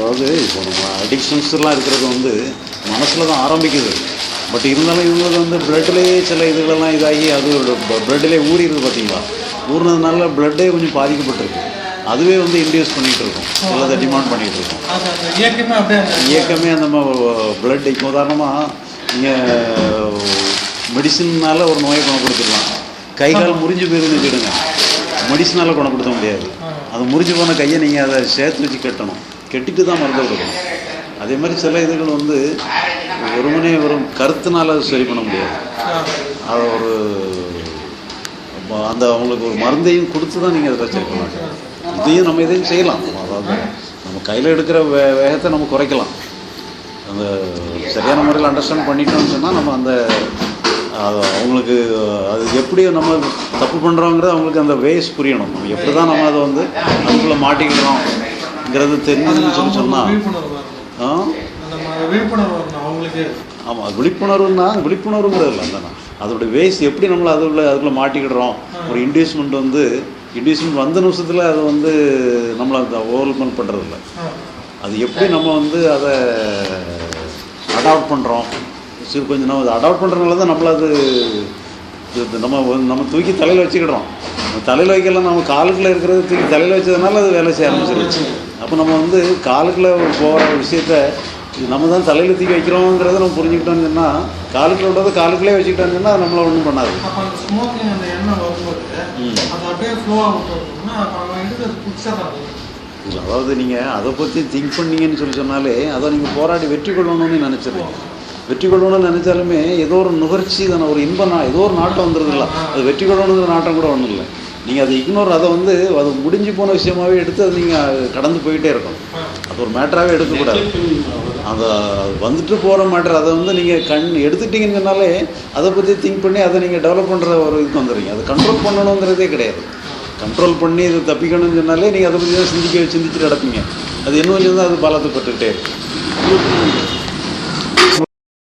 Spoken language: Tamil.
அதாவது இப்போ நம்ம அடிக்ஷன்ஸ்லாம் இருக்கிறது வந்து மனசில் தான் ஆரம்பிக்குது. பட் இருந்தாலும் இவங்களுக்கு வந்து பிளட்லேயே சில இதுகளெல்லாம் இதாகி அது பிளட்லேயே ஊறிடுது பார்த்தீங்களா? ஊறினதுனால பிளட்டே கொஞ்சம் பாதிக்கப்பட்டிருக்கு. அதுவே வந்து இன்டியூஸ் பண்ணிகிட்டு இருக்கும். சிலதை டிமாண்ட் பண்ணிகிட்டு இருக்கும். இயக்கமே அந்த பிளட் இப்போ உதாரணமாக நீங்கள் மெடிசின்னால ஒரு நோயை குணப்படுத்திடலாம். கை கால் முறிஞ்சு போயிருதுன்னு வச்சுடுங்க மெடிசனால் குணப்படுத்த முடியாது. அது முறிஞ்சு போன கையை நீங்கள் அதை சேர்த்து வச்சு கட்டணும். கெட்டிட்டு தான் மருந்து கொடுக்கணும் அதே மாதிரி சில இதுகள் வந்து ஒருமனே வரும் கருத்துனால அது சரி பண்ண முடியாது. அது ஒரு அந்த அவங்களுக்கு ஒரு மருந்தையும் கொடுத்து தான் நீங்கள் அதை சரி பண்ண இதையும் நம்ம இதையும் செய்யலாம். அதாவது நம்ம கையில் எடுக்கிற வே வேகத்தை நம்ம குறைக்கலாம். அந்த சரியான முறையில் அண்டர்ஸ்டாண்ட் பண்ணிட்டோம்னு சொன்னால் நம்ம அந்த அது அவங்களுக்கு அது எப்படி நம்ம தப்பு பண்ணுறோங்கிறது அவங்களுக்கு அந்த வேஸ் புரியணும். நம்ம எப்படி தான் நம்ம அதை வந்து அதுக்குள்ளே மாட்டிக்கிறோம்ங்கிறது தெரிஞ்சுன்னு சொல்லி சொன்னால் ஆமாம் விழிப்புணர்வுன்னா விழிப்புணர்வுங்கிறது இல்லை அந்த அதோட வேஸ் எப்படி நம்மளை அதுக்குள்ள அதுக்குள்ளே மாட்டிக்கிடுறோம். ஒரு இன்டியூஸ்மெண்ட் வந்து இன்டியூஸ்மெண்ட் வந்த நிமிஷத்தில் அது வந்து நம்மளை அந்த ஓவர்மெண்ட் பண்ணுறதில்ல. அது எப்படி நம்ம வந்து அதை அடாப்ட் பண்ணுறோம் சரி கொஞ்சம் நம்ம அதை அடாப்ட் பண்ணுறதுனால தான் நம்மள அது நம்ம நம்ம தூக்கி தலையில் வச்சுக்கிடுறோம். தலையில் வைக்கலாம் நம்ம காலுக்குள்ளே இருக்கிறது தூக்கி தலையில் வச்சதுனால அது வேலை செய்ய ஆரம்பிச்சிருச்சு. அப்போ நம்ம வந்து காலுக்குள்ளே போகிற விஷயத்த நம்ம தான் தலையில் தூக்கி வைக்கிறோங்கிறத நம்ம புரிஞ்சுக்கிட்டோம்னு சொன்னால் காலுக்குள்ள விட்டதை காலுக்குள்ளே வச்சுக்கிட்டோம்னு சொன்னால் அது நம்மளை ஒன்றும் பண்ணாது. அதாவது நீங்கள் அதை பற்றி திங்க் பண்ணீங்கன்னு சொல்லி சொன்னாலே அதை நீங்கள் போராடி வெற்றி கொள்ளணும்னு நினச்சிடுறீங்க. வெற்றி கொள்ளணும்னு நினச்சாலுமே ஏதோ ஒரு நுகர்ச்சி தானே ஒரு இன்பம் ஏதோ ஒரு நாட்டம் வந்துடுது இல்லை அது வெற்றி கொள்ளணுங்கிற நாட்டம் கூட ஒன்றும் இல்லை. நீங்கள் அதை இக்னோர் அதை வந்து அது முடிஞ்சு போன விஷயமாவே எடுத்து அதை நீங்கள் கடந்து போயிட்டே இருக்கணும். அது ஒரு மேட்டராகவே எடுக்கக்கூடாது. அந்த வந்துட்டு போகிற மேட்டர் அதை வந்து நீங்கள் கண் எடுத்துட்டீங்கன்னாலே அதை பற்றி திங்க் பண்ணி அதை நீங்கள் டெவலப் பண்ணுற ஒரு இதுக்கு வந்துடுறீங்க. அதை கண்ட்ரோல் பண்ணணுங்கிறதே கிடையாது. கண்ட்ரோல் பண்ணி இது தப்பிக்கணும்னு சொன்னாலே நீங்கள் அதை பற்றி தான் சிந்திக்க சிந்திச்சுட்டு கிடப்பீங்க. அது இன்னும் கொஞ்சம் தான் அது பலத்தை இருக்கும்